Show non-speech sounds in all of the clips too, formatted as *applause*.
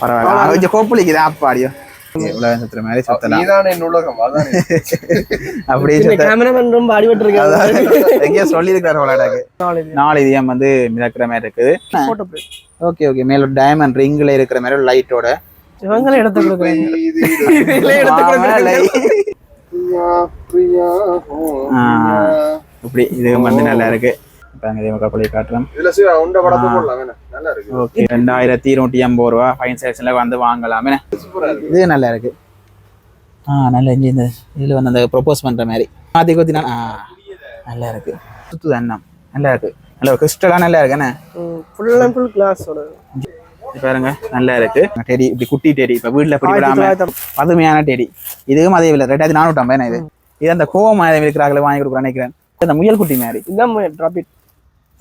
பரவாயில்ல கொஞ்சம் கோப்புளிக்குது ஆப்பாடியோ உலகம் சுத்துற மாதிரி சுத்தலாம் நீதான் என் உலகம் அதான் அப்படியே இந்த சுத்த கேமராமேன் ரொம்ப அடிபட்டு இருக்காங்க எங்கேயோ சொல்லியிருக்காரு விளையாடாக்கு நாலு இதயம் வந்து மிதக்கிற மாதிரி இருக்குது ஓகே ஓகே மேல டைமண்ட் ரிங்ல இருக்கிற மாதிரி ஒரு லைட்டோட இவங்களே எடுத்து. இப்படி இது வந்து நல்லா இருக்கு இப்போ அங்கே இதே கப்பலை காட்டுறோம் இதுல சிவா உண்ட படத்தை போடலாம் வேணா. நல்லா இருக்கு. ஓகே ரெண்டாயிரத்தி இருநூற்றி ஐம்பது ரூபா ஃபைன் செக்ஷனில் வந்து வாங்கலாம் என்ன? சூப்பரா இருக்கு. இது நல்லா இருக்கு. ஆ நல்லா இஞ்சி இந்த இதில் வந்து அந்த ப்ரொப்போஸ் பண்ணுற மாதிரி. மாற்றி கொத்தினா ஆ நல்லா இருக்கு. சுத்து அண்ணம் நல்லா இருக்கு. நல்லா கிறிஸ்டலாக நல்லா இருக்கு என்ன? ஃபுல் அண்ட் ஃபுல் கிளாஸோட இது பாருங்க நல்லா இருக்கு. டெடி இப்படி குட்டி டெடி இப்போ வீட்டில் பிடிப்படாம பதுமையான டெடி இதுவும் அதே இல்லை ரெண்டாயிரத்தி நானூற்றம்பது என்ன இது? இது அந்த கோவம் இருக்கிறாங்களே வாங்கி கொடுக்குறேன் நினைக்கிறேன். இந்த முயல் குட்டி மாதிரி. இதுதான் ட்ராப்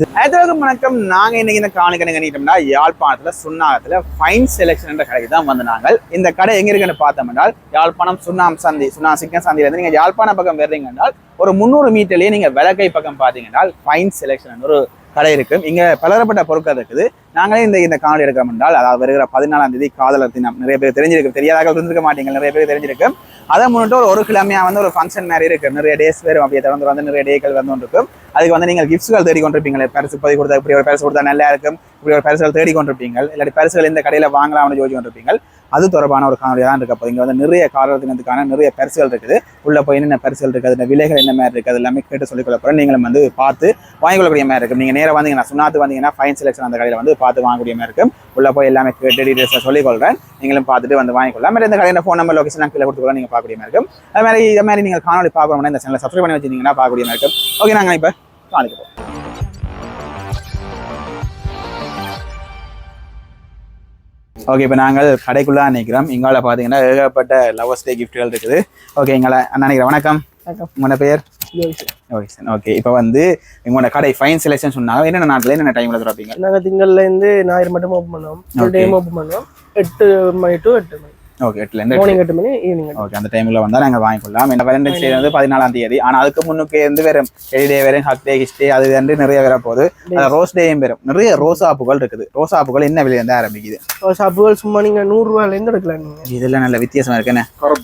இட் வணக்கம். நாங்க இன்னைக்கு இந்த காணிக்க நினைக்கிட்டோம்னா யாழ்ப்பாணத்துல சுண்ணாகத்துல ஃபைன் செலெக்ஷன் என்ற கடைக்கு தான் வந்து நாங்கள். இந்த கடை எங்க இருக்குன்னு பார்த்தோம் என்றால் யாழ்ப்பாணம் சுண்ணாம் சந்தி சுண்ணா சிக்கன் சந்தியில இருந்து நீங்க யாழ்ப்பாணம் பக்கம் வர்றீங்க என்றால் ஒரு முந்நூறு மீட்டர்லயே நீங்க விலக்கை பக்கம் பாத்தீங்கன்னா ஃபைன் செலெக்ஷன் ஒரு கடை இருக்கும் இங்க பலதரப்பட்ட பொருட்கள் இருக்குது. நாங்களே இந்த இந்த காணொலி எடுக்கிறோம் என்றால் அதாவது வருகிற பதினாலாம் தேதி காதலர் தினம். நிறைய பேர் தெரிஞ்சிருக்கும் தெரியாதாக இருந்திருக்க மாட்டீங்க. நிறைய பேர் தெரிஞ்சிருக்கும். அதை முன்னிட்டு ஒரு ஒரு கிழமையா வந்து ஒரு ஃபங்க்ஷன் மாதிரி இருக்கும் நிறைய டேஸ் வரும் அப்படியே தொடர்ந்து வந்து நிறைய டேக்கள் வந்து இருக்கும் அதுக்கு வந்து நீங்கள் கிஃப்ட்ஸ்கள் தேடி கொண்டிருப்பீங்க. பரிசு போய் கொடுத்தா இப்படி ஒரு பரிசு கொடுத்தா நல்லா இருக்கும். இப்படி ஒரு பரிசுகள் தேடி கொண்டிருப்பீங்க. இல்லாட்டி பரிசுகள் இந்த கடையில் வாங்கலாம்னு யோசிச்சு கொண்டிருப்பீங்க. அது தொடர்பான ஒரு காணொலியாக தான் இருக்க போது இங்கே வந்து நிறைய காலத்துக்கான நிறைய பரிசுகள் இருக்குது. உள்ளே போய் என்னென்ன பரிசுகள் இருக்குது அந்த விலைகள் என்ன மாதிரி இருக்குது அது எல்லாமே கேட்டு சொல்லிக்கொள்ள போகிறேன் நீங்களும் வந்து பார்த்து வாங்கிக்கொள்ளக்கூடிய மாதிரி இருக்கும் நீங்கள் நேராக வந்தீங்கன்னா சுண்ணாத்து வந்தீங்கன்னா ஃபைன் செலெக்ஷன் அந்த கடையில் வந்து பார்த்து வாங்கக்கூடிய மாதிரி இருக்கும் உள்ளே போய் எல்லாமே கேட்டு டீட்டெயில்ஸை சொல்லிக்கொள்கிறேன் நீங்களும் பார்த்துட்டு வந்து வாங்கிக்கொள்ளலாம். மாதிரி இந்த கடையில் ஃபோன் நம்பர் லொகேஷன் கீழே கொடுத்துக்கலாம் நீங்கள் பார்க்கக்கூடிய மாதிரி இருக்கும் அது மாதிரி இது மாதிரி நீங்கள் காணொலி பார்க்கணும்னா இந்த சேனலை சப்ஸ்கிரைப் பண்ணி வச்சிருந்தீங்கன்னா பார்க்கக்கூடிய மாதிரி இருக்கும் ஓகே நாங்கள் இப்போ காணிக்கிறோம் ஓகே இப்போ நாங்கள் கடைக்குள்ளே நிற்கிறோம் இங்கால பார்த்தீங்கன்னா ஏகப்பட்ட லவர்ஸ் டே கிஃப்ட்கள் இருக்குது. ஓகே எங்களை அண்ணா நினைக்கிறேன் வணக்கம். உங்களோட பேர்? Okay sir. ஓகே இப்போ வந்து எங்களோட கடை ஃபைன் செலெக்ஷன் சொன்னாங்க. என்னென்ன நாட்டில் என்னென்ன டைமில் திறப்பீங்க? நாங்க திங்கள்ல இருந்து ஞாயிறு மட்டும் ஓப்பன் பண்ணுவோம். டைம் ஓப்பன் பண்ணுவோம். எட்டு மணி டு எட்டு மணி. ஓகே எட்டுலேருந்து மார்னிங் எட்டு. மணி ஈவினிங் ஓகே அந்த டைமில் வந்தால் நாங்கள் வாங்கிக்கொள்ளலாம். இந்த வேலண்டைன்ஸ் டே வந்து பதினாலாம் தேதி. ஆனால் அதுக்கு முன்னுக்கு இருந்து வெறும் எடி டே வரும் ஹக் டே ஹிஸ்டே அது வந்து நிறைய வர போகுது. ரோஸ் டேயும் வரும் நிறைய ரோசாப்புகள் இருக்குது. ரோசாப்புகள் என்ன விலையிலேருந்து ஆரம்பிக்குது. ஷாப்புகள் சும்மா நீங்க நூறு ரூபாயில இருந்து எடுக்கலாம் நீங்க இதெல்லாம் நல்ல வித்தியாசமா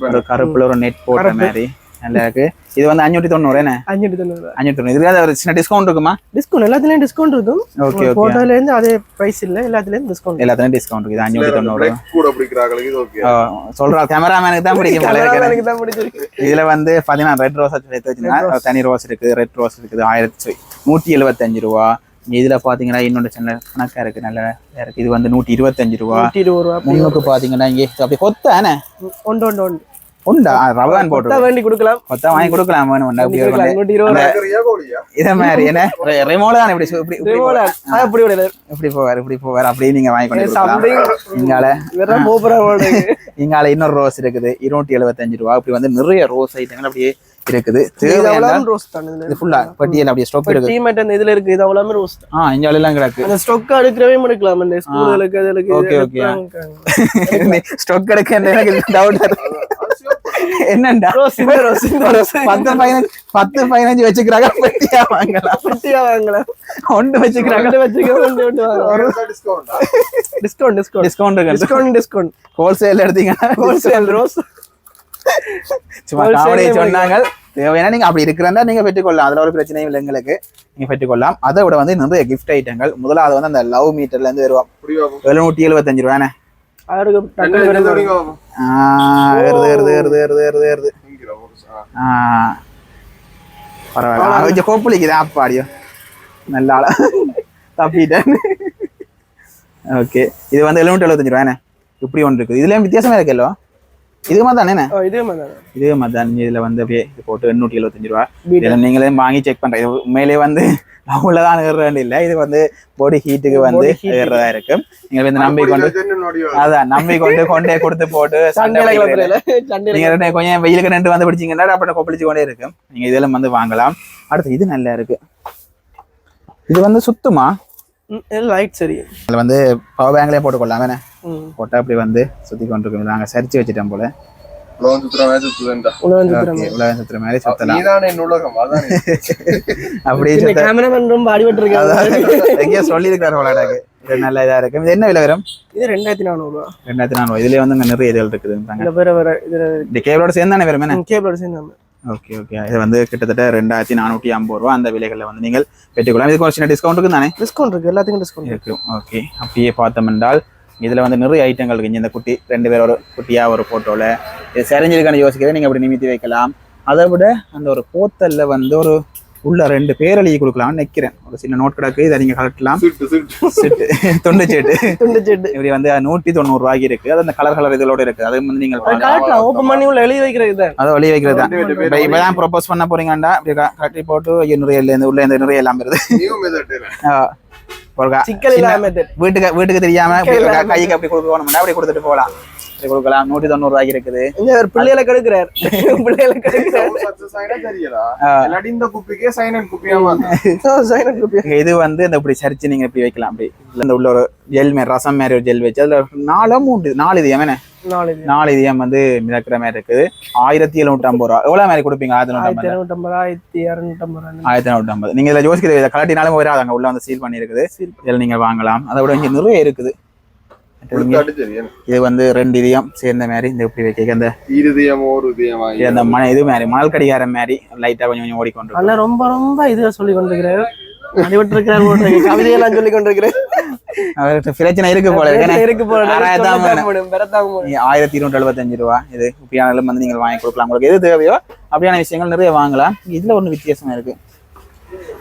ஒரு கருப்புல ஒரு நெட் கருப்பு. மாதிரி. நல்லா இருக்கு. இது வந்து அஞ்சூற்றி தொண்ணூறு என்ன? அஞ்சு தொண்ணூறு அஞ்சூற்றி தொண்ணூறு. இதுல ஒரு சின்ன டிஸ்கவுண்ட் இருக்குமா? டிஸ்கவுண்ட் எல்லாத்துலயும் டிஸ்கவுண்ட் இருக்கும். ஓகே ஓகே போட்டோல இருந்து அதே பிரைஸ் இல்ல எல்லாத்துலயும் டிஸ்கவுண்ட் எல்லாத்துலயும் டிஸ்கவுண்ட் இருக்குது. அஞ்சூற்றி தொண்ணூறு. கூட பிடிக்கிறாங்களுக்கு இது ஓகே ஆ, சொல்றா கேமராமேனுக்கு தான் பிடிக்கும். இருக்கு தான் பிடிச்சிருக்கு. இதுல வந்து பாத்தீங்கன்னா ரெட் ரோஸ் எடுத்து வச்சுன்னா தனி ரோஸ் இருக்குது ரெட் ரோஸ் இருக்குது ஆயிரத்தி நூற்றி எழுபத்தஞ்சு ரூபா. இதுல பாத்தீங்கன்னா இன்னொரு சின்ன கணக்கா இருக்கு நல்ல இருக்கு. இது வந்து நூற்றி இருபத்தஞ்சு ரூபா. நூற்றி இருபது ரூபா. முன்னுக்கு பாத்தீங்கன்னா இங்கே அப்படி கொத்தானே ஒன்று ஒன்று ஒன்று. உண்டா? ரவான் கொத்தா போட்டு வேண்டி கொடுக்கலாம். கொத்தா வாங்கி கொடுக்கலாம் இத மாதிரி என்ன? ரெமோல தான் இப்படி இப்படி இப்படி இப்படி போவார் இப்படி போவார். அப்படியே நீங்க வாங்கி கொண்டு இங்கால இங்கால இன்னொரு ரோஸ் இருக்குது. இருநூற்றி எழுபத்தஞ்சு ரூபா. இப்படி வந்து நிறைய ரோஸ் ஐட்டங்கள் அப்படியே இருக்குது. ஃபுல்லா பட்டியல் அப்படியே ஸ்டாக் டீமேட் அந்த இதுல இருக்கு. இது அவ்வளவுமே ரோஸ் ஆ எல்லாம் கிடக்கு. அந்த ஸ்டொக் எடுக்கலாம். இந்த ஸ்கூலுக்கு அதுக்கு Okay, okay. ஸ்டாக் கிடக்கு எனக்கு டவுட் என்னண்டா? ரோஸ் இந்த ரோஸ் இந்த *laughs* ரோஸ் பத்து பதினஞ்சு பத்து பதினஞ்சு வச்சுக்கிறாங்க பெட்டியா வாங்கலாம். குட்டியா வாங்கலாம். ஒன்று வச்சுக்கிறாங்க. Discount discount discount discount wholesale எடுத்தீங்கன்னா ஹோல்சேல் ரோஸ் சும்மா Wholesale காமெடி ஏ சொன்னாங்க. தேவையான நீங்க அப்படி இருக்கிறதா நீங்க பெற்றுக்கொள்ளலாம். அதுல ஒரு பிரச்சனையும் இல்லை எங்களுக்கு. நீங்க பெற்றுக்கொள்ளலாம். அதை விட வந்து நிறைய கிஃப்ட் ஐட்டங்கள் முதலாவது வந்து அந்த லவ் மீட்டர்ல இருந்து வருவோம். எழுநூற்றி எழுபத்தஞ்சு ரூபாண்ணே. பரவாயில்ல கொஞ்சம் கோப்புளிக்குது ஆப்பாடியோ நல்ல ஆளா தப்பிட்டேன் ஓகே இது வந்து எழுநூற்றி எழுபத்தஞ்சு ரூபாண்ணே இப்படி ஒன்று இருக்குது இதுலயும் வித்தியாசமா இருக்குல்லோ இது மாதிரி தானே? ஓ, இதே மாதிரி தான். இதே மாதிரி தான். இதுல வந்து அப்படியே இது போட்டு எண்ணூற்றி எழுபத்தஞ்சு ரூபா. இதில் நீங்களே வாங்கி செக் பண்றேன். இது உண்மையிலே வந்து லவ்ல தான் ஏறுறது இல்லை. இது வந்து பாடி ஹீட்டுக்கு வந்து. ஏறுறதா இருக்கு நீங்க வந்து நம்பி அப்படி கொண்டு ஜென்னு நொடியோ. அதான் நம்பி கொண்டு கொண்டே கொடுத்து போட்டு சண்டை சண்டையில வலிக்கிறதுல. கிளப்புறதுல சண்டையில நீங்க ரெண்டு கொஞ்சம் வெயிலுக்கு ரெண்டு வந்து பிடிச்சிங்கன்னா அப்புறம் கொப்பளிச்சு கொண்டே இருக்கு நீங்க இதெல்லாம் வந்து வாங்கலாம். அடுத்து இது நல்லா இருக்கு. இது வந்து சுத்துமா? லைட் சரி. இதுல வந்து பவர் பேங்க்லயே போட்டுக்கொள்ளலாம் வேணே ம். போட்டா அப்படி வந்து சுத்தி கொண்டிருக்கோம். நாங்க சரிச்சு வச்சுட்டோம் போல. உலகம் சுத்துற மாதிரி சுத்துதுண்டா உலகம் சுத்துற Okay, உலகம் சுத்துற மாதிரி சுத்தலாம். நீதானே என் உலகம் அதானே. *laughs* அப்படியே இந்த சுத்த கேமராமேன் ரொம்ப அடிபட்டு இருக்காங்க எங்கேயோ சொல்லியிருக்காரு விளையாடாக்கு நல்ல இதா இருக்கு. இது என்ன விலை வரும்? இது ரெண்டாயிரத்தி நானூறு ரூபா ரெண்டாயிரத்தி நானூறு இதுலயே வந்து நிறைய இதுகள் இருக்குதுன்றாங்க இந்த கேபிளோட சேர்ந்து தானே வரும் கேபிளோட சேர்ந்து ஓகே ஓகே இது வந்து கிட்டத்தட்ட ரெண்டாயிரத்தி நானூற்றி ஐம்பது ரூபா அந்த விலைகளில் வந்து நீங்கள் பெற்றுக்கொள்ளலாம். இதுக்கு ஒரு சின்ன டிஸ்கவுண்ட் இருக்கு தானே டிஸ்கவுண்ட் இருக்கு. எல்லாத்துக்கும் டிஸ்கவுண்ட் இருக்கும் ஓகே அப்படியே பார்த்தோம் என்றால் இதில் வந்து நிறைய ஐட்டங்கள் இருக்கு. இந்த குட்டி ரெண்டு பேர் ஒரு குட்டியாக ஒரு ஃபோட்டோவில் இது சரிஞ்சிருக்கான்னு யோசிக்கிறேன். நீங்கள் அப்படி நிமித்தி வைக்கலாம். அதை விட அந்த ஒரு போத்தல்ல வந்து ஒரு உள்ள ரெண்டு பேர் எழுதி கொடுக்கலாம்னு நிற்கிறேன் ஒரு சின்ன நோட் கிடக்கு இதை நீங்கள் கலட்டலாம் சிட்டு துண்டு சீட்டு. துண்டு செட்டு. இப்படி வந்து நூற்றி தொண்ணூறு ரூபாய்க்கு இருக்கு. அது அந்த கலர் கலர் இதோட இருக்கு. அது வந்து நீங்கள் ஓப்பன் பண்ணி உள்ள எழுதி வைக்கிறது அதை வெளியே வைக்கிறது தான். இப்போ தான் ப்ரொப்போஸ் பண்ண போறீங்கண்டா இப்படி கட்டி போட்டு நிறைய உள்ள இந்த நிறைய எல்லாம் வருது. வீட்டுக்கு வீட்டுக்கு தெரியாம க- கைக்கு அப்படி கொடுக்கணும்னா அப்படி கொடுத்துட்டு போகலாம். கொடுக்கலாம். நூற்றி தொண்ணூறு ரூபாய்க்கு இருக்குது. பிள்ளைகளை கெடுக்கிறார். *laughs* கெடுக்கிறார். *laughs* இது வந்து இந்த இப்படி சரிச்சு நீங்க இப்படி வைக்கலாம் அப்படி. இல்ல இந்த உள்ள ஒரு ஜெல் மாதிரி ரசம் மாதிரி ஒரு ஜெல் வச்சு அதுல நாலோ மூணு நாலு இதயம் என்ன நாலு இது. நாலு இதயம் வந்து மிதக்கிற மாதிரி இருக்குது. ஆயிரத்தி எழுநூற்றி ஐம்பது ரூபா. எவ்வளவு மாதிரி கொடுப்பீங்க? ஆயிரத்தி நூற்றி ஆயிரத்தி இருநூற்றம்பது ஆயிரத்தி ஐம்பது நீங்க இதில் யோசிக்கிறது கலட்டினாலும் வராது அங்க உள்ள வந்து சீல் பண்ணி. இருக்குது இதில் நீங்க வாங்கலாம். அதை விட இங்க நிறைய இருக்குது. இது வந்து ரெண்டு இதயம் சேர்ந்த மாதிரி இந்த இப்படி வைக்க அந்த இருதயம் ஒரு அந்த மன இது மாதிரி மணல் கடிகாரம் மாதிரி லைட்டா கொஞ்சம் கொஞ்சம் ஓடிக்கொண்டு அண்ணா ரொம்ப ரொம்ப இதுவா சொல்லி கொண்டிருக்கிறார் கவிதையெல்லாம் சொல்லி கொண்டிருக்கிறேன் பிரச்சனை இருக்கு போல இருக்கு. இருக்கு போல ஆயிரத்தி இருநூற்றி எழுபத்தஞ்சு ரூபா. இது இப்படியானாலும் வந்து நீங்கள் வாங்கி கொடுக்கலாம். உங்களுக்கு எது தேவையோ அப்படியான விஷயங்கள் நிறைய வாங்கலாம். இதுல ஒண்ணு வித்தியாசமா இருக்கு.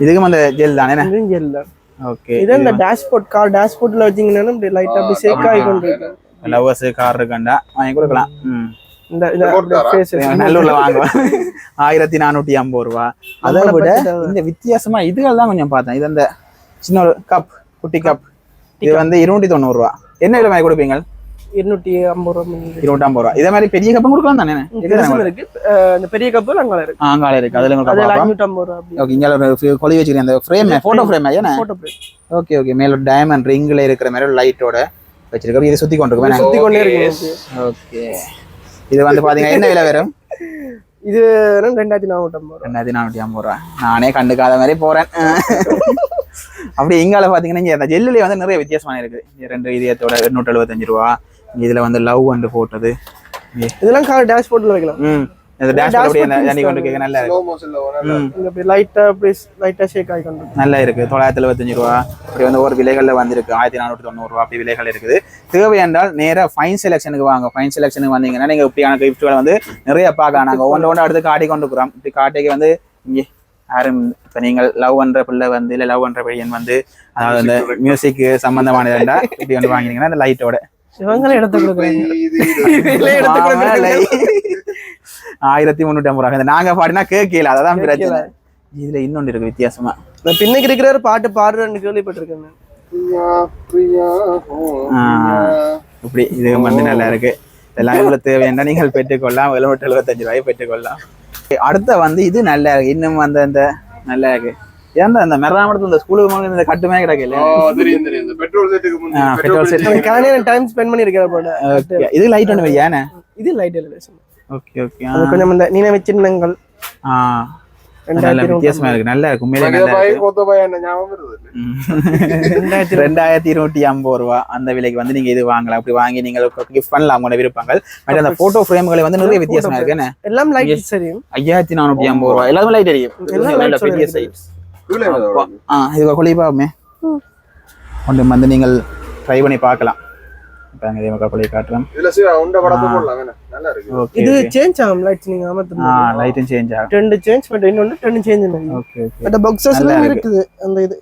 இதுக்கும் அந்த ஜெல் தானே இதுவும் ஜெல்ல ஓகே இது இந்த டேஷ்போர்ட் கார் டேஷ்போர்ட்ல வச்சீங்கன்னா இப்படி லைட்டா அப்படி ஷேக் ஆகி கொண்டிருக்கு லவ்வர்ஸ் கார் இருக்கண்டா? வாங்கி கொடுக்கலாம். இந்த இந்த போட்டாரா? ஃபேஸ் நல்லூர்ல வாங்குவேன். *laughs* ஆயிரத்தி நானூற்றி ஐம்பது ரூபா. அதை விட இந்த வித்தியாசமா இதுகள் தான் கொஞ்சம் பார்த்தேன். இது அந்த சின்ன ஒரு கப் குட்டி கப் இது வந்து இருநூற்றி தொண்ணூறு ரூபா. என்ன விலை வாங்கி கொடுப்பீங்க? இருநூற்றி ஐம்பது ரூபா இருநூற்றி ஐம்பது ரூபா. இதே மாதிரி பெரிய கப்பும் கொடுக்கலாம் தானே? இருக்கு. இந்த பெரிய கப்பு அங்கே இருக்கு. ஆங்கால இருக்கு. அதுல உங்களுக்கு ஐநூற்றி ஐம்பது ரூபா ஓகே இங்கே ஒரு கொலி வச்சுக்கிறேன் அந்த ஃப்ரேம் ஃபோட்டோ ஃப்ரேம் ஏன்னா போட்டோ பிரிண்ட் ஓகே ஓகே. மேல டைமண்ட் ரிங்ல இருக்கிற மாதிரி லைட்டோட வச்சிருக்கோம் இது சுத்தி கொண்டு இருக்கோம் சுத்தி கொண்டே இருக்கு ஓகே. இது வந்து பாத்தீங்கன்னா என்ன விலை வரும்? இது ரெண்டாயிரத்தி நானூற்றி ஐம்பது ரெண்டாயிரத்தி நானூற்றி ஐம்பது ரூபா. நானே கண்டுக்காத மாதிரி போறேன். அப்படி இங்கால பாத்தீங்கன்னா இங்க அந்த ஜெல்லுல வந்து நிறைய வித்தியாசமான இருக்கு ரெண்டு இதயத்தோட எண்ணூற்றி எழுபத்தஞ்சு ரூபா. இதுல வந்து லவ் அண்டு போட்டது. இதெல்லாம் கார் டேஷ்போர்ட்ல வைக்கலாம். ம். இந்த டேஷ் அப்படி அந்த தண்ணி கொண்டு கேட்க நல்லா இருக்கு. லைட்டா அப்படி லைட்டா ஷேக் ஆகி நல்லா இருக்கு. தொள்ளாயிரத்தி எழுபத்தஞ்சு ரூபா. அப்படி வந்து ஒரு விலைகள்ல வந்திருக்கு. ஆயிரத்தி நானூற்றி தொண்ணூறு ரூபா. அப்படி விலைகள் இருக்குது. தேவை என்றால் நேரா ஃபைன் செலெக்ஷனுக்கு வாங்க. ஃபைன் செலெக்ஷனுக்கு வந்தீங்கன்னா நீங்க இப்படியான கிஃப்ட்களை வந்து நிறைய பார்க்கலாம். நாங்க ஒன்று ஒன்று அடுத்து காட்டி கொண்டு இருக்கிறோம் இப்படி காட்டிக்கு வந்து இங்கே யாரும் இப்போ நீங்கள் லவ் பண்ற பிள்ளை வந்து இல்லை லவ் பண்ற பையன் வந்து அதாவது இந்த மியூசிக்கு சம்பந்தமானதுண்டா இப்படி வந்து வாங்கினீங்கன்னா அந்த லைட்டோட இவங்களே எடுத்து கொடுக்குறாங்க ஆயிரத்தி முந்நூற்றி ஐம்பது ரூபா. இந்த நாங்க பாடினா கேட்கல. அதான் பிரச்சனை. இதுல இன்னொன்று இருக்கு வித்தியாசமா. பின்னுக்கு இருக்கிற ஒரு பாட்டு பாடுறேன்னு கேள்விப்பட்டிருக்கேன். இப்படி இது வந்து நல்லா இருக்கு. இதெல்லாம் உங்களுக்கு தேவையான நீங்கள் பெற்றுக்கொள்ளலாம். எழுநூற்றி எழுபத்தஞ்சு ரூபாய் பெற்றுக்கொள்ளலாம். அடுத்த வந்து இது நல்லா இருக்கு. இன்னும் வந்து அந்த நல்லா இருக்கு. ஏன்டா இந்த மெராமடத்துல இந்த ஸ்கூலுக்கு போன இந்த கட்டுமே கிடக்கல ஓ, தெரியும் தெரியும். இந்த பெட்ரோல் செட்டுக்கு petrol பெட்ரோல். செட் கலைஞர் டைம் ஸ்பெண்ட் பண்ணிருக்கிற போல. Okay. இது லைட் ஒன்று ஏனே? இது லைட் எலிவேஷன் ஓகே ஓகே அது கொஞ்சம் இந்த நினைவு சின்னங்கள். ஆ. வித்தியாசமா இருக்கு. நல்லா இருக்கு. உண்மையிலே. ரெண்டாயிரத்தி இருநூற்றி ஐம்பது ரூபா அந்த விலைக்கு வந்து நீங்க இது வாங்கலாம். அப்படி வாங்கி நீங்கள் கிஃப்ட் பண்ணலாம் உங்களோட விருப்பங்கள். பட் அந்த போட்டோ ஃப்ரேம்களை வந்து நிறைய வித்தியாசமா இருக்கு. எல்லாம் லைட் சரியும் ஐயாயிரத்தி நானூற்றி ஐம்பது ரூபா. எல்லாமே லைட் நல்ல பெரிய. சைஸ்? ஆ இது கொலிபாமே ஒன்று வந்து நீங்கள் ட்ரை பண்ணி பார்க்கலாம். கொலை காட்டுறேன் இதுல சிவா உண்ட படத்தை போடலாம் வேணா. நல்லா இருக்கு. ஓகே இது சேஞ்ச் ஆகும் லைட்ஸ் நீங்க ஆ அமர்த்து லைட்டும் சேஞ்ச் ஆகும். ரெண்டு சேஞ்ச் பட் இன்னொன்று ரெண்டு சேஞ்ச் பண்ணுங்க ஓகே ஓகே அந்த. இருக்குது அந்த இது.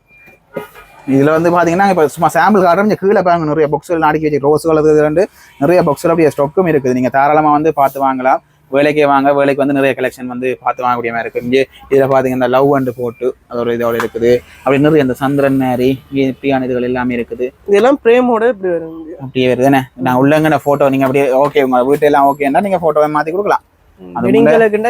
இதுல வந்து பாத்தீங்கன்னா இப்போ சும்மா சாம்பிள் காட்டுறோம். கீழே பாருங்க நிறைய பாக்ஸ்கள் அடுக்கி வச்சு ரோஸ் கலர் ரெண்டு நிறைய பாக்ஸ்கள் அப்படியே ஸ்டாக்கும் இருக்குது. நீங்க தாராளமா வந்து பார்த்து வாங்கலாம். வேலைக்கு வாங்க வேலைக்கு வந்து நிறைய கலெக்ஷன் வந்து பார்த்து வாங்கக்கூடிய மாதிரி இருக்கு. இங்கே இதில் பார்த்தீங்கன்னா லவ் அண்டு போட்டு அதோட இதோட இருக்குது. அப்படி நிறைய இந்த சந்திரன் மாதிரி இப்படியான இதுகள் எல்லாமே இருக்குது. இதெல்லாம் பிரேமோட இப்படி வரும் அப்படியே வருதுண்ணே நான் உள்ளங்கன ஃபோட்டோ நீங்கள் அப்படியே ஓகே உங்க வீட்டு எல்லாம் ஓகேன்னா நீங்கள் ஃபோட்டோவை மாற்றி கொடுக்கலாம். வெட்டிங்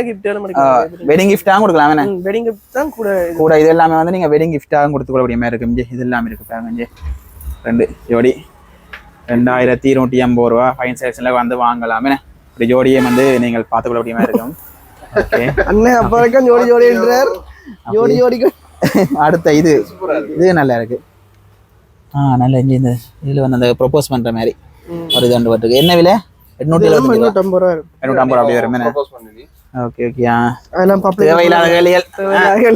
கிஃப்டாகவும் கொடுக்கலாம். வெட்டிங் கிஃப்ட் தான்? கூட. கூட இது எல்லாமே வந்து நீங்கள் வெட்டிங் கிஃப்டாகவும் கொடுத்துக்கொள்ளக்கூடிய மாதிரி இருக்கு இது எல்லாமே இருக்கு பாருங்க ரெண்டு ஜோடி ரெண்டாயிரத்தி இருநூற்றி ஐம்பது ரூபா ஃபைன் செலெக்ஷனில் வந்து வாங்கலாமே இப்படி ஜோடியை வந்து நீங்கள் பார்த்துக்கொள்ள மாதிரி இருக்கும். ஓகே அண்ணன் அப்ப வரைக்கும் ஜோடி ஜோடின்றார் ஜோடி ஜோடிக்கு. அடுத்த இது. இது நல்லா இருக்கு. ஆ நல்லா இஞ்சி இந்த இதில் வந்து அந்த ப்ரொபோஸ் பண்ற மாதிரி. ஒரு இது பட்டுருக்கு என்ன விலை? எட்நூற்றி எழுபத்தஞ்சு ரூபா. எண்ணூற்றம்பது ரூபா இருக்கும் எண்ணூற்றம்பது ரூபா அப்படி வரும் என்ன? ஓகே ஓகே ஆ. அதெல்லாம் பப்ளிக் தேவையில்லாத கேள்விகள்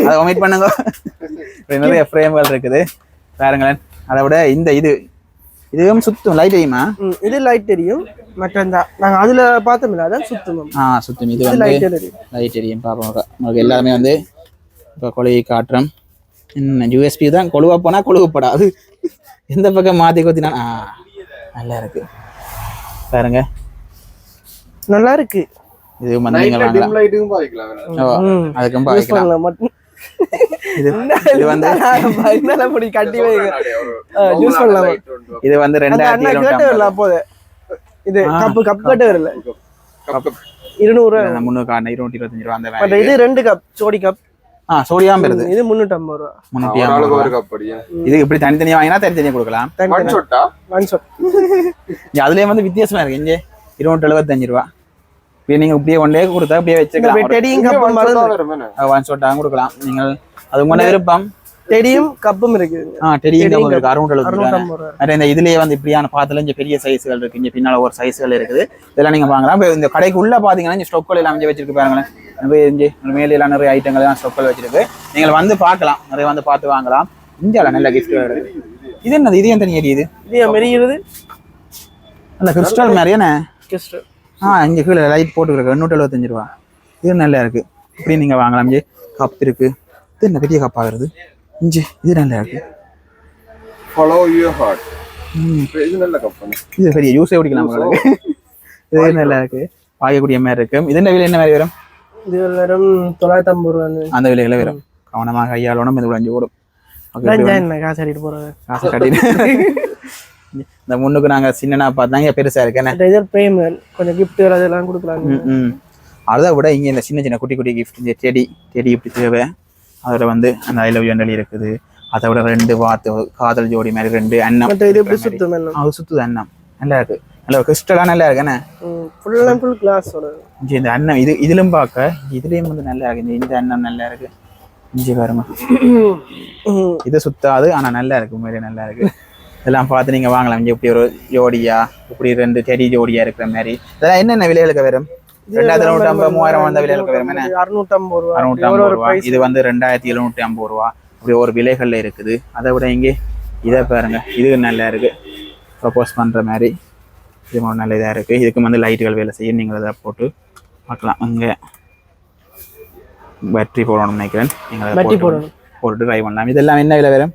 அதை ஒமிட் பண்ணுங்க. *laughs* நிறைய ஃப்ரேம்கள் இருக்குது. பாருங்களேன் அதை விட இந்த இது இதுவும் சுத்தும் லைட் எரியுமா இது லைட் தெரியும். மற்ற இந்த நாங்க அதுல பார்த்தோம்ல அதான் சுத்தம் ஆ சுத்தும். இது வந்து லைட் தெரியும். லைட் பார்ப்போம் உங்களுக்கு எல்லாமே வந்து இப்போ கொழுவி காட்டுறோம் என்ன யூஎஸ்பி தான் கொழுவா போனால் கொழுவுப்படாது. எந்த பக்கம் மாற்றி கொத்தினா ஆ நல்லா இருக்கு. பாருங்க. நல்லா இருக்கு. இது வந்து நீங்கள் நைட்ல வாங்கலாம். அதுக்கும் பாய்க்கலாம் *laughs* இது வந்து இதெல்லாம் அப்படி கட்டி வைங்க யூஸ் பண்ணலாம்? இது வந்து அந்த ரெண்டாயிரத்தி அண்ணா கேட்டு வரல அப்போது. இது கப்பு கப் கேட்டு வரல. இருநூறு. ரூபா முந்நூறு காரணம். இருநூற்றி இருபத்தஞ்சு ரூபா அந்த இது ரெண்டு கப் ஜோடி கப் ஆ சோடியாம் வருது இது முன்னூத்தி ஐம்பது ரூபா முந்நூற்றி ஒரு ஐம்பது கப் படியா இது இப்படி தனித்தனியாக வாங்கினா தனித்தனியாக கொடுக்கலாம். ஒன் ஷாட்டா ஒன் ஷாட் அதுலயே வந்து வித்தியாசமா இருக்கு. இங்கே இருநூற்றி எழுபத்தஞ்சு ரூபா. இப்போ நீங்க இப்படியே ஒன் டே கொடுத்தா அப்படியே வச்சுக்கலாம். டெடியும் கப்பும் ஒன் ஷோட்டாகவும் கொடுக்கலாம். நீங்கள் அது உங்களோட விருப்பம். டெடியும் கப்பும் இருக்குது. ஆ டெடியும் அறுநூத்தம்பது ரூபா மற்ற இந்த இதுலயே வந்து இப்படியான பாத்துல இங்க பெரிய சைஸ்கள் இருக்கு. இங்க பின்னால ஒரு சைஸ்கள் இருக்குது. இதெல்லாம் நீங்க வாங்கலாம். இந்த கடைக்கு உள்ள பாத்தீங்கன்னா இங்க ஸ்டொக்கள் எல்லாம் வச்சிருக்கு பாருங்களேன். இங்க மேலே எல்லாம் நிறைய ஐட்டங்கள் எல்லாம் ஸ்டொக்கள் வச்சிருக்கு. நீங்கள் வந்து பார்க்கலாம். நிறைய வந்து பார்த்து வாங்கலாம். இந்தியாவில் நல்ல கிஃப்ட் இருக்கு இது என்னது? இது ஏன் தனி எரியுது இது மெரிகிறது. நல்ல கிறிஸ்டல் மாதிரியான ஜஸ்ட் ஆ இங்கே கீழே லைட் போட்டுருக்கு எண்ணூற்றி எழுபத்தஞ்சு ரூபா. இது நல்லா இருக்கு. இப்படி நீங்க வாங்கலாம். இங்கே கப் இருக்கு. இது என்ன பெரிய கப் ஆகுறது? இஞ்சி இது நல்லா இருக்கு. ஃபாலோ யுவர் ஹார்ட் இது நல்ல கப் இது பெரிய ஜூஸே குடிக்கலாம் உங்களுக்கு. இது நல்லா இருக்கு. வாங்கக்கூடிய மாதிரி இருக்கு. இது என்ன விலை என்ன மாதிரி வரும்? இது வெறும் தொள்ளாயிரத்தி ஐம்பது ரூபா அந்த விலையில வரும். கவனமாக கையாளணும். இது உடஞ்சி ஓடும். காசு அடிட்டு போறது? காசு கட்டிட்டு இந்த முன்னுக்கு நாங்க சின்னனா பார்த்தாங்க பெருசா இருக்கு என்ன இந்த இது பிரேம் கொஞ்சம் கிஃப்ட் அதெல்லாம் கொடுக்கலாம் ம். அதை விட இங்க இந்த சின்ன சின்ன குட்டி குட்டி கிஃப்ட் இந்த செடி செடி இப்படி தேவை. அதோட வந்து அந்த ஐ லவ் யூ இருக்குது. அதை விட ரெண்டு வாத்து காதல் ஜோடி மாதிரி ரெண்டு மற்ற இது எல்லாம்? அது சுத்துது அன்னம். நல்லா இருக்கு. நல்ல கிறிஸ்டலா நல்லா இருக்கு என்ன? ஃபுல் அண்ட் ஃபுல் கிளாஸோட இந்த அன்னம் இது இதிலும் பார்க்க இதுலயும் வந்து நல்லா இருக்கு. இந்த- அன்னம் நல்லா இருக்கு. இஞ்சி பாருங்க. இது சுத்தாது ஆனா நல்லா இருக்கு. உண்மையிலே நல்லா இருக்கு. இதெல்லாம் பார்த்து நீங்க வாங்கலாம். இங்க இப்படி ஒரு ஜோடியா இப்படி ரெண்டு செடி ஜோடியா இருக்கிற மாதிரி. இதெல்லாம் என்னென்ன விலைகளுக்கு வரும்? ரெண்டாயிரத்தி ஐம்பது மூவாயிரம் அந்த விலைகளுக்கு வரும். என்ன? ரூபா. ரூபா. இது வந்து ரெண்டாயிரத்தி எழுநூற்றி ஐம்பது ரூபா. இப்படி ஒரு விலைகள்ல இருக்குது. அதை விட இங்கே இதை பாருங்க. இது நல்லா இருக்கு. ப்ரப்போஸ் பண்ற மாதிரி. இது ஒரு நல்ல இதா இருக்கு. இதுக்கு வந்து லைட்டுகள் வேலை செய்யும். நீங்கள் அதை போட்டு பார்க்கலாம். அங்கே பேட்டரி போடணும்னு நினைக்கிறேன். நீங்கள். போட்டு ட்ரை பண்ணலாம். இதெல்லாம் என்ன விலை வரும்?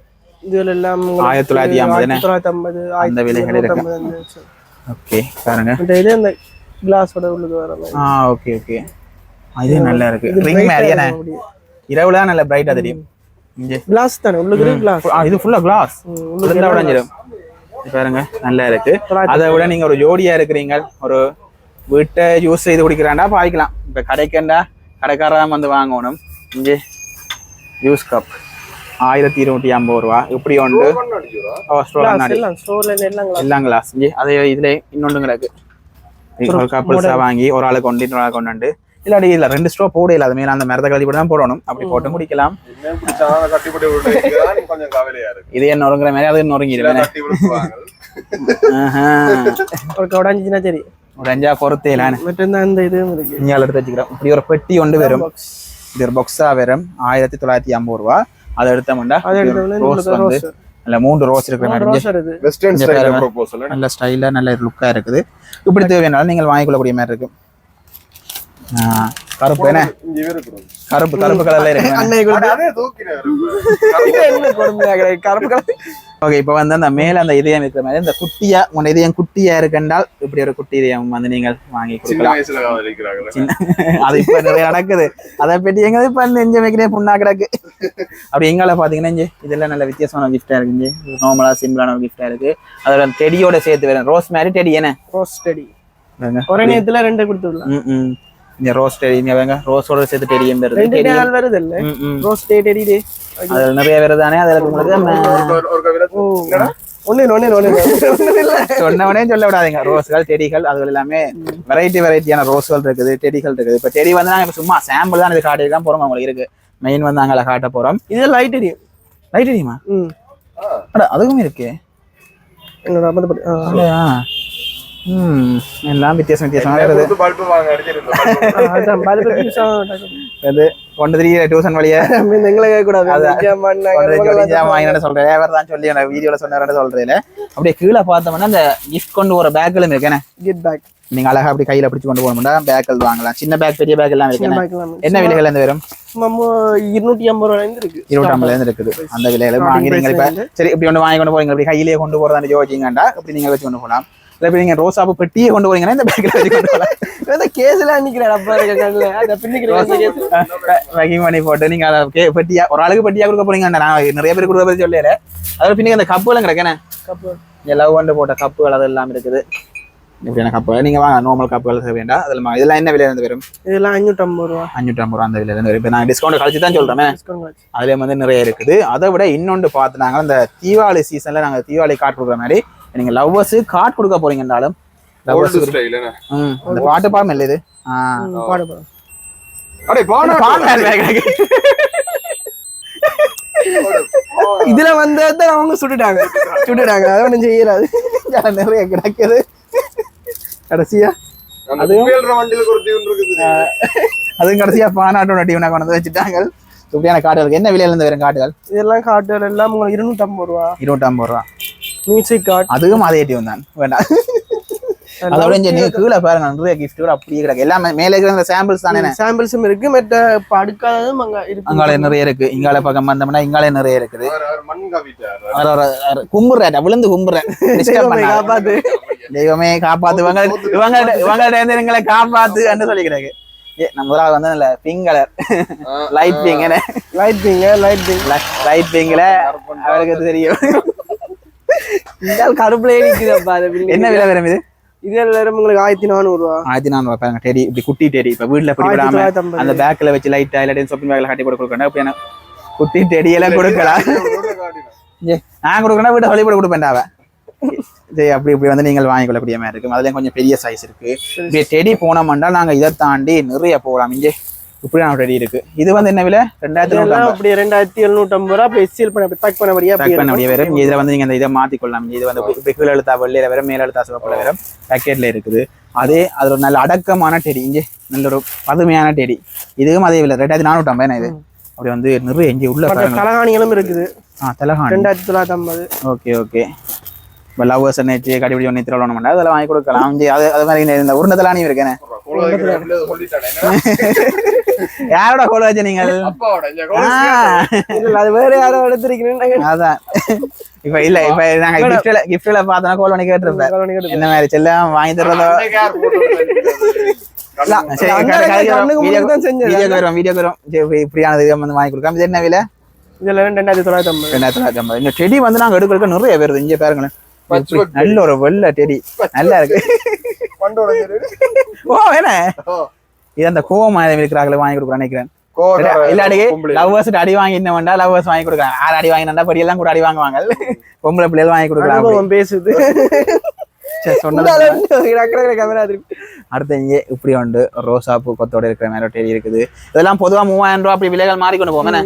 இதுல எல்லாம் ஆயிரத்தி தொள்ளாயிரத்தி ஐம்பது? தொள்ளாயிரத்தி ஐம்பது அந்த விலைகள் இருக்கு. ஓகே பாருங்க. இது அந்த கிளாஸோட உள்ளது வர ஆ ஓகே ஓகே. இது நல்லா இருக்கு. ரிங் மாதிரி என்ன இரவுல நல்ல பிரைட்டா தெரியும்? கிளாஸ் தானே? உள்ளுக்கு கிளாஸ் இது ஃபுல்லா கிளாஸ் இருந்தா உடஞ்சிடும் பாருங்க நல்லா இருக்கு. அதை விட நீங்க ஒரு ஜோடியா இருக்கிறீங்க ஒரு வீட்டை யூஸ் செய்து குடிக்கிறாண்டா? பாய்க்கலாம் இப்ப கடைக்கண்டா கடைக்காரன் வந்து வாங்கணும். இங்கே ஜூஸ் கப் ஆயிரத்தி இருநூற்றி ஐம்பது ரூபா. இப்படி ஒன்று ஸ்டோர் கண்ணாடி எல்லாம் கிளாஸ் இங்கே அதே இதுல இன்னொன்று கிடக்கு. ஒரு கப்பல்ஸா வாங்கி ஒரு ஆளுக்கு கொண்டு இன்னொரு ஆளுக்கு கொண்டு இல்லாடி இல்ல ரெண்டு ஸ்டோ போட இல்லாத மேல அந்த மரத்தை கழிப்படி தான் போடணும். அப்படி போட்டு முடிக்கலாம். என்ன பிடிச்சா கட்டிப்பட்டு விட்டு கொஞ்சம் கவலையா இருக்கு. இது என்ன நொறுங்குற மாதிரி அது நொறுங்கிடுவேன் உடஞ்சிச்சுன்னா சரி. பொறுத்தேலான்னு மற்ற இந்த இதுவும் இருக்கு. இங்கே எடுத்து வச்சுக்கிறோம். இப்படி ஒரு பெட்டி ஒன்று வரும். இது ஒரு பாக்ஸா வரும். ஆயிரத்தி தொள்ளாயிரத்தி ஐம்பது ரூபா. அதை எடுத்தோம்னா அதை எடுத்தோம்னா வந்து நல்ல மூன்று ரோஸ் இருக்கிற மாதிரி வெஸ்டர்ன் ஸ்டைல். ப்ரொபோசல் நல்ல ஸ்டைலா நல்ல லுக்கா இருக்குது. இப்படி தேவையானாலும் நீங்கள் வாங்கிக்கொள்ளக்கூடிய மாதிரி இருக்கு ஆ, கருப்பு என்ன? கருப்பு கருப்பு கலர்ல இருக்கு. *laughs* கருப்பு கலர் ஓகே இப்போ வந்து அந்த மேல அந்த இதயம் இருக்கிற மாதிரி இந்த குட்டியா உங்க இதயம் குட்டியா இருக்கண்டால் இப்படி ஒரு குட்டி இதயம் வந்து நீங்கள் வாங்கி அது இப்ப நிறைய நடக்குது. அதை பற்றி எங்க இப்ப நெஞ்ச வைக்கிறே புண்ணா கிடக்கு. அப்படி எங்கால பாத்தீங்கன்னா இங்க இதெல்லாம் நல்ல வித்தியாசமான கிஃப்டா இருக்கு. இங்க நார்மலா சிம்பிளான ஒரு கிஃப்டா இருக்கு. அதோட டெடியோட சேர்த்து வேற ரோஸ் மாதிரி டெடி என்ன ரோஸ் பாருங்க. ஒரே நேரத்துல ரெண்டு கொடுத்துடலாம் ம், இந்த ரோஸ் டெடி இங்க வேங்க ரோஸோட சேர்த்து டெடியும் வருது ரெண்டு டெடி நாள் வருது இல்ல. ரோஸ் டெடி டே அதுல நிறைய வருது தானே அதுல உங்களுக்கு ஒண்ணு ஒண்ணு ஒண்ணு. சொன்னவனே சொல்ல விடாதீங்க ரோஸ்கள் செடிகள் அதுகள் எல்லாமே வெரைட்டி வெரைட்டியான ரோஸ்கள் இருக்குது செடிகள் இருக்குது இப்ப செடி வந்து நாங்க இப்ப சும்மா சாம்பிள் தான் இது காட்டி தான் போறோம் உங்களுக்கு இருக்கு மெயின் வந்து அங்கே காட்ட போறோம் இது லைட் எரியும் லைட் தெரியுமா ம் அட அதுவும் இருக்கு அப்படி ஆகும். அது கொண்டு திரிய டியூஷன் வழியா சொல்றேன் வேற தான் சொல்லி அந்த வீடியோல சொன்னாரு சொல்றேன் அப்படியே கீழே பார்த்தோம்னா அந்த கிஃப்ட் கொண்டு போற பேக்களும் இருக்கேனே Get back. நீங்க அழகா அப்படி கையில பிடிச்சு கொண்டு போகணும்னா பேக்கள் வாங்கலாம் சின்ன பேக் பெரிய பேக் எல்லாம் எல்லாம் என்ன விலைகள் இருந்து வரும் இருநூத்தி ஐம்பது இருந்து இருக்கு இருபத்தாம்பதுல இருந்து இருக்குது அந்த விலையில வாங்கி நீங்க இப்ப சரி இப்படி ஒன்று வாங்கி கொண்டு போறீங்க இப்படி கையிலேயே கொண்டு போறதான்னு யோசிச்சிங்கண்டா இப்படி நீங்க வச்சு கொண்டு போகலாம் இல்ல இப்ப நீங்க ரோசாப்பு பெட்டியே கொண்டு போறீங்கன்னா இந்த பேக்ல வச்சு கொண்டு போகலாம் இந்த கேஸ்ல நிக்கிறேன் அப்பா இருக்க கண்ணுல அந்த பின்னிக்கிற கேஸ் பேக்கிங் பண்ணி போட்டு நீங்க அதை கே- பெட்டியா ஒரு ஆளுக்கு பெட்டியா கொடுக்க போறீங்க நான் நிறைய பேர் கொடுக்க பத்தி சொல்லல அதாவது பின்னுக்கு அந்த கப்புகளும் கிடக்கேனே கப்பு லவ் வந்து போட்ட கப்புகள் அது எல்லாம் இருக்குது. இப்படியான கப்பு நீங்க வாங்க நார்மல் கப்புகள் வேண்டாம். அதில் இதெல்லாம் என்ன விலையில இருந்து வரும்? இதெல்லாம் அஞ்சூத்தி ஐம்பது ரூபா. அஞ்சூற்றி ஐம்பது ரூபா அந்த விலையில இருந்து வரும். இப்போ நான் டிஸ்கவுண்ட் கழிச்சு தான் சொல்றேன் டிஸ்கவுண்ட் வச்சு அதுல வந்து நிறைய இருக்குது. அதை விட இன்னொன்று பார்த்துனாங்க இந்த தீபாவளி சீசன்ல நாங்க தீபாவளி கார்டு கொடுக்குற மாதிரி நீங்க லவ்வர்ஸ் கார்டு கொடுக்க போறீங்கன்னாலும் லவ்வர்ஸ் ஓல்டு ஸ்டைல் என்ன? ம் அந்த பாட்டு பாடம் இல்லை இது. இதுல வந்து அவங்க சுட்டுட்டாங்க. சுட்டுட்டாங்க. அதை ஒண்ணும் செய்யறாது. நிறைய கிடக்குது. கடைசியா. டியூன் அதுவும் கடைசியா பானாட்டோட டீவனா கொண்டு வந்து வச்சுட்டாங்க. இப்படியான கார்டுகள் என்ன விலையில இருந்து வரும் கார்டுகள் இதெல்லாம் காட்டுகள் எல்லாம் உங்களுக்கு இருநூத்தி ஐம்பது ரூபா. இருநூற்றம்பது ரூபா. மியூசிக் கார்டு அதுவும் அதே டியூன் தான். வேண்டாம். அதோட இங்க நீங்க கீழே பாருங்க நிறைய கிஃப்ட்கள் அப்படியே கிடக்கு. எல்லாமே மேலே இருக்கிற சாம்பிள்ஸ் தானே? சாம்பிள்ஸும் இருக்கு. மற்ற இப்ப அடுக்காததும் அங்க இருக்கு. அங்கால நிறைய இருக்கு. இங்கால பக்கம் வந்தோம்னா இங்கால நிறைய இருக்குது. கும்புறாரு விழுந்து கும்புறேன். *laughs* காப்பாத்து. தெய்வமே காப்பாத்து. இவங்க இவங்க இவங்கள்ட்ட எங்களை காப்பாத்து என்று சொல்லிக்கிறாங்க ஏ நம்ம முதலாவது வந்து நல்ல pink colour light pink light pink light pink light பிங்க்ல அவருக்கு தெரியும். இந்த கருப்புலயே நிக்குதப்பா அது building. என்ன விலை வரும் இது? இது எல்லாரும் உங்களுக்கு ஆயிரத்தி நானூறு ரூபா ஆயிரத்தி நானூறு பாருங்க டெடி இப்படி குட்டி டெடி. இப்ப வீட்டுல ஐம்பது அந்த பேக்ல வச்சு லைட் இல்லாட்டி ஷாப்பிங் பேக்ல கட்டி போட்டு கொடுக்கணும். அப்படின்னா குட்டி டெடி எல்லாம் கொடுக்கலாம். நான் கொடுக்கணும் வீட்டை வழிபட கொடுப்பேன் அவ. சரி அப்படி இப்படி வந்து நீங்கள் வாங்கிக் கொள்ளக்கூடிய மாதிரி இருக்கும். அதுலயும் கொஞ்சம் பெரிய சைஸ் இருக்கு. டெடி போனோம்னா நாங்க இதை தாண்டி நிறைய போகலாம். இங்கே இப்படியான டெடி இருக்கு. இது வந்து என்ன விலை? ரெண்டாயிரத்தி இதெல்லாம் நூறு அப்படி ரெண்டாயிரத்தி எழுநூத்தி ஐம்பது ரூபா அப்படி எஸ்சிஎல் பண்ண பேக் பண்ண முடிய வரும். இதுல வந்து நீங்க அந்த இதை மாத்தி கொள்ளலாம் இது வந்து இப்ப கீழே எழுத்தா வெள்ளையில வரும் மேல எழுத்தா சிவப்புல வரும். பேக்கெட்ல இருக்குது. அதே அது ஒரு நல்ல அடக்கமான டெடி இங்கே நல்ல ஒரு பதுமையான டெடி இதுவும் அதே விலை. ரெண்டாயிரத்தி நானூற்றி ஐம்பது இது? அப்படி வந்து நிறைய இங்கே உள்ள தலகாணிகளும் இருக்குது. ஆ தெலகாணி. ரெண்டாயிரத்தி தொள்ளாயிரத்தி ஐம்பது. Okay okay. இப்போ லவ்வர்ஸ் நெச்சு கடிபிடி ஒன்று திரவணம் பண்ண அதெல்லாம் வாங்கி கொடுக்கலாம். இங்கே அது அது மாதிரி இந்த- இந்த உருண்டை தலானி இருக்கேனே? யாரோட கோல வச்ச நீங்கள்? அது வேற யாரோ எடுத்திருக்கீங்க அதான். இப்ப இல்ல இப்ப நாங்க கிஃப்ட்ல கிஃப்ட்ல பார்த்தோன்னா கோல் பண்ணி கேட்டிருப்பேன். என்ன மாதிரி செல்லம் வாங்கி தர்றதோ வாங்கி கொடுக்காம இது என்ன விலை? இதுல ரெண்டாயிரத்தி தொள்ளாயிரத்தி ஐம்பது. ரெண்டாயிரத்தி தொள்ளாயிரத்தி ஐம்பது. இந்த செடி வந்து நாங்க எடுக்க எடுக்க நிறைய வருது இங்க பாருங்களேன்? நல்ல ஒரு வெள்ளை செடி. நல்லா இருக்கு. ஓ என்ன இது அந்த கோவம் இருக்கிறாங்களே வாங்கி கொடுக்குறேன் நினைக்கிறேன். இல்லாடி லவ்வர்ஸ் அடி வாங்கி என்ன வேண்டா லவ்வர்ஸ் வாங்கி கொடுக்குறாங்க ஆறு அடி வாங்கினா படி எல்லாம் கூட அடி வாங்குவாங்க. பொம்பளை பிள்ளைகள் வாங்கி அனுபவம் பேசுது. அடுத்து இங்கே இப்படி உண்டு. ரோசா பூ கொத்தோட இருக்கிற செடி இருக்குது. இதெல்லாம் பொதுவா மூவாயிரம் ரூபாய் அப்படி விலைகள் போவேன்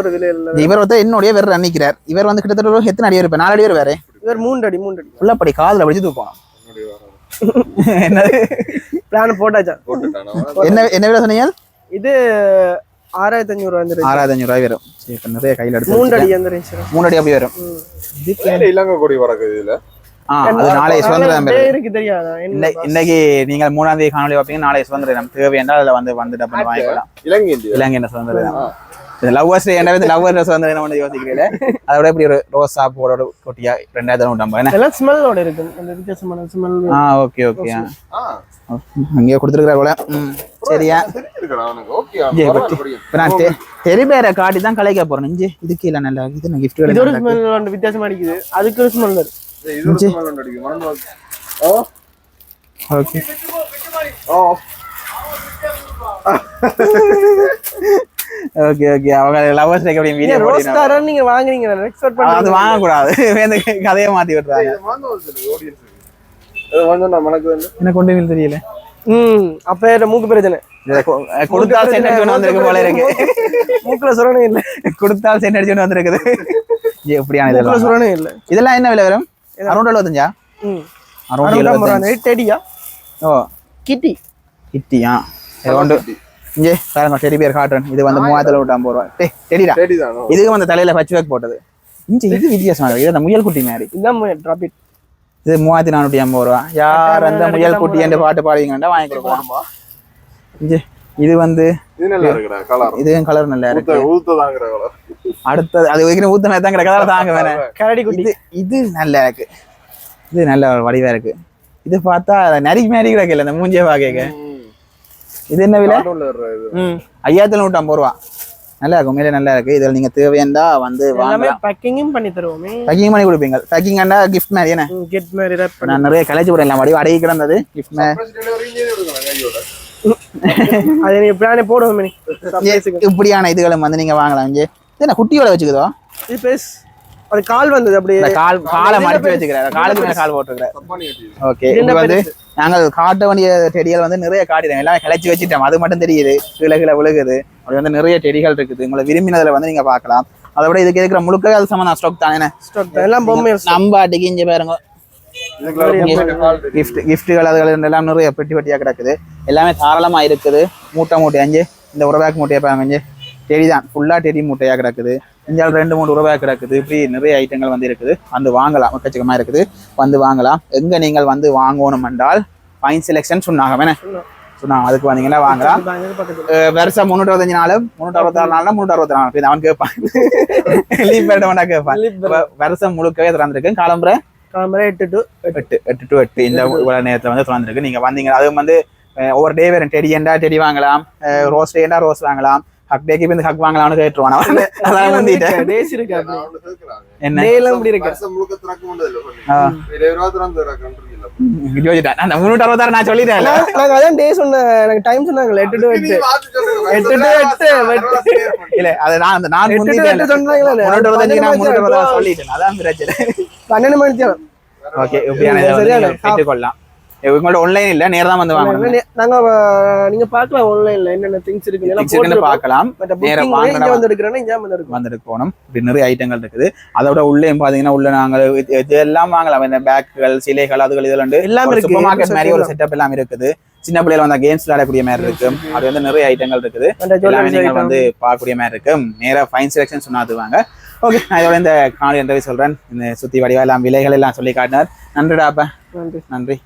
ஒரு விலை இல்ல. இவர் வந்து என்னுடைய வேற நினைக்கிறார் இவர் வந்து கிட்டத்தட்ட எத்தனை அடி இருப்பார் நாலு அடி வருவாரு இவர் மூன்று அடி மூன்று அடி ஃபுல்லா படி காதுல படிச்சு தூக்கணும் என்னது? பிளான் போட்டாச்சா? என்ன என்ன விலை சொன்னீங்க? இது ஆறாயிரத்தி அஞ்சூறு வந்துருச்சு. ஆறாயிரத்தி அஞ்சூறு ரூபாய் வரும். சரி நிறைய கையில எடுத்து மூன்று அடி வந்துருச்சு மூணு அடி அப்படி வரும். இலங்கை கொடி வரக்குது இதுல? நாளை சுதந்திர தினம் வருது. இருக்கு தெரியாதா? என்ன இன்னை- இன்னைக்கு நீங்க மூணாம் தேதி காணொலி வைப்பீங்க நாளை சுதந்திர தினம் தேவை என்றால் அதுல வந்து வந்து டப்புனு வாங்கிக்கலாம் இலங்கை இலங்கை என்ன சுதந்திர தினம் லவ்வர்ஸ் என்ன இந்த லவ்வர் சுதந்திர தினம் ஒன்று யோசிக்கிறீங்களே? அதோட இப்படி ஒரு ரோஸ் சாப்போட கொட்டியா ரெண்டாயிரத்தி நூற்றம்பது என்ன? எல்லாம் ஸ்மெல்லோட இருக்கு. அந்த வித்தியாசமான ஸ்மெல் ஆ ஓகே ஓகே ஆ. அங்கேயே கொடுத்துருக்குறா போல. சரியா? நான் தெ- தெரியபேரை காட்டி தான் கலைக்க போறேன். இஞ்சி இதுக்கு இல்ல நல்லா இது நான் இது ஒரு ஸ்மெல் வித்தியாசமா அடிக்குது. அதுக்கு ஒரு ஸ்மெல் இருக்கு இது ஒரு சும்மா அடிக்கும் மறந்து வா. Oh okay. ஓ. *laughs* *laughs* ஓகே ஓகே அவங்க லவர்ஸ் எப்படி வீடியோ ரோஸ் நீங்க வாங்குறீங்க எக்ஸ்பெக்ட் அது பண்ணி வாங்கக்கூடாது. இந்த கதையை மாத்தி வாங்க க்கு. அது வந்து நான் மனக்கு வந்து. என்ன கொண்டு தெரியல. ம் அப்ப மூக்கு பிரச்சனை? கொடுத்தால் சென்ட் அடிச்சு வந்திருக்கு போல இருக்கு. மூக்குல சுரணம் இல்ல. கொடுத்தால் சென்ட் அடிச்சு வந்திருக்குது. எப்படியான மூக்குல இதெல்லாம்? சுரணம் இல்ல. இதெல்லாம் என்ன விலை வரும்? அறுநூறு எழுபத்தஞ்சா ம். அறுநூறு அறுநூறு எழுபத்தஞ்சு டெடியா ஓ. கிட்டி. கிட்டியா? ரெண்டு இங்கே பாருங்க டெடி பேர் காட்டுறேன். இது வந்து மூவாயிரத்துல விட்டு ஐம்பது ரூபா டே. டெடிடா இதுக்கு வந்து தலையில பச்சு வேக் போட்டது. இஞ்சி இது வித்தியாசமா இருக்கு. இது அந்த முயல் குட்டி மாதிரி. இதான் டிராப் இட் இது மூவாயிரத்தி நானூற்றி ஐம்பது ரூபா. யார் அந்த முயல் குட்டி என்று பாட்டு பாடுவீங்கன்னா வாங்கி கொடுக்கலாம். இஞ்சி இது வந்து இதுவும் கலர் நல்லா இருக்கு. அடுத்தது அது வைக்கிற ஊத்தமே தான் கிடக்காத *laughs* தாங்க வேணேன் கரடி குட்டி. இது நல்லா இருக்கு. இது நல்ல வடிவா இருக்கு. இது பார்த்தா நரிக்கு மாதிரி கிடக்கல இந்த மூஞ்சிய பாக்க இது என்ன விலை? ஐயாயிரத்தி நூற்றி ஐம்பது ரூபா. நல்லா இருக்கும் உண்மையிலே நல்லா இருக்கு இதில் நீங்க தேவையாண்டா வந்து வாங்கலாம். பேக்கிங்கும் பண்ணி தருவோமே. பேக்கிங் பண்ணி கொடுப்பீங்க. பேக்கிங் ஆண்டா கிஃப்ட் மாதிரி என்ன கெட் மாதிரி நான் நிறைய கலைச்சு விடலாம் வடிவம் அடகி கிடந்தது. கிஃப்ட் அதை நீ. பிளானே போடுவோமே இப்படியான இதுகளும் வந்து நீங்க வாங்கலாம். இங்கே. என்ன குட்டியோட வச்சுக்குதோ? இது பேஸ் அது கால் வந்தது அப்படியே. கால் காலை மடிப்பு வச்சுக்கிறேன். காலுக்கு மேல கால் போட்டுருக்கிறேன். ஓகே இது வந்து? நாங்கள் காட்ட வேண்டிய செடிகள் வந்து நிறைய காட்டிடுறோம் எல்லாமே கிளச்சி வச்சுட்டோம். அது மட்டும் தெரியுது. கீழே கீழே விழுகுது. அப்படி வந்து நிறைய செடிகள் இருக்குது. உங்களை விரும்பினதுல வந்து நீங்க பார்க்கலாம். அதை விட இதுக்கு இருக்கிற முழுக்க அது சம்மந்தம் ஸ்டாக் தானே. ஸ்டாக் எல்லாம் பொம்மை நம்ம அடிக்கு இங்கே பாருங்க. கிஃப்ட் கிஃப்ட்டுகள் அதுகள் எல்லாம் நிறைய பெட்டி பெட்டியா கிடக்குது. எல்லாமே தாராளமா இருக்குது. மூட்டை மூட்டை அஞ்சு. இந்த உரவேக் மூட்டையை பாருங்க அஞ்சு. டெடி தான் ஃபுல்லா டெடி மூட்டையா கிடக்குது. இஞ்சால் ரெண்டு மூணு உரவேக் கிடக்குது. இப்படி நிறைய ஐட்டங்கள் வந்து இருக்குது. வந்து வாங்கலாம். எக்கச்சக்கமா இருக்குது. வந்து வாங்கலாம். எங்க நீங்கள் வந்து வாங்கணும் என்றால் ஃபைன் செலெக்ஷன் சொன்னாங்க. வேணே? சொன்னாங்க. அதுக்கு வந்தீங்கன்னா வாங்கலாம். வருஷம் முந்நூற்றி அறுபத்தஞ்சு நாள் முந்நூற்றி அறுபத்தாறு நாள்னா முந்நூற்றி அறுபத்தி நாலு அவன் கேட்பான். லீவ் வேண்டாம் கேட்பான். வருஷம் முழுக்கவே திறந்திருக்கு. காலம்புரை? காலம்பரை எட்டு டு எட்டு. எட்டு டு எட்டு. இந்த இவ்வளவு நேரத்துல வந்து திறந்திருக்கு. நீங்க வந்தீங்க அதுவும் வந்து ஒவ்வொரு டே வேறு டெடி ஏண்டா டெடி வாங்கலாம். ரோஸ் டேண்டா ரோஸ் வாங்கலாம். ஹக் டேக்கு இப்போ இந்த ஹக் வாங்கலாம்னு கேட்டுருவான். அதான் வந்துட்டேன் டேஸ் இருக்கு. என்ன? டே எல்லாம் இப்படி இருக்கு வருஷம் முழுக்க திறக்க முடியல சொல்லி. ஆ. இருபது ரூபா திறந்து திறக்கன்றீங்கல்ல. யோசிட்டேன் அந்த முன்னூற்றி அறுபத்தாறு நான் சொல்லிட்டேன் நாங்க அதான் டே சொன்ன எனக்கு டைம் சொன்னாங்க எட்டு டு எட்டு. எட்டு to எட்டு. இல்ல அது நான் அந்த நான் எட்டு சொன்னாங்களே முன்னூற்றி அறுபத்தஞ்சு நான் முன்னூற்றி அறுபத்தாறு பன்னெண்டு சொல்லிட்டேன். அதான் பிரச்சனை. பன்னெண்டு மணி ஓகே வந்து. நீங்க உங்களோட ஆன்லைன் இல்ல நேரா தான் வந்து வாங்கணும் நாங்க நீங்க பாக்கலாம் ஆன்லைன்ல என்னென்ன திங்ஸ் இருக்கு. Things இருக்குன்னு. பார்க்கலாம். நேரா வாங்கணும். வந்து எடுக்கிறேன்னா இங்க வந்து எடுக்கும் வந்துட்டு போனோம் இப்படி நிறைய ஐட்டங்கள் இருக்குது. அதோட உள்ளேயும் பாத்தீங்கன்னா உள்ள நாங்கள் இது- இது எல்லாம் வாங்கலாம். இந்த பேக்குகள் சிலைகள் அதுகள் இதெல்லாம் உண்டு. எல்லாம் ஒரு இருக்கு. சூப்பர் மார்க்கெட் மாதிரி ஒரு. செட்டப் எல்லாம் இருக்குது. சின்ன பிள்ளைகள் வந்தா கேம்ஸ் விளையாடக்கூடிய மாதிரி இருக்கு. அது வந்து நிறைய ஐட்டங்கள் இருக்குது. எல்லாமே நீங்க. வந்து பார்க்கக்கூடிய மாதிரி இருக்கு. நேரா ஃபைன் செலெக்ஷன் சொன்னாது வாங்க. ஓகே நான் இதோட இந்த காணொலி என்றதை சொல்றேன். இந்த சுத்தி வடிவா எல்லாம் விலைகள் எல்லாம் சொல்லி காட்டினார். நன்றிடா அப்ப. நன்றி. நன்றி.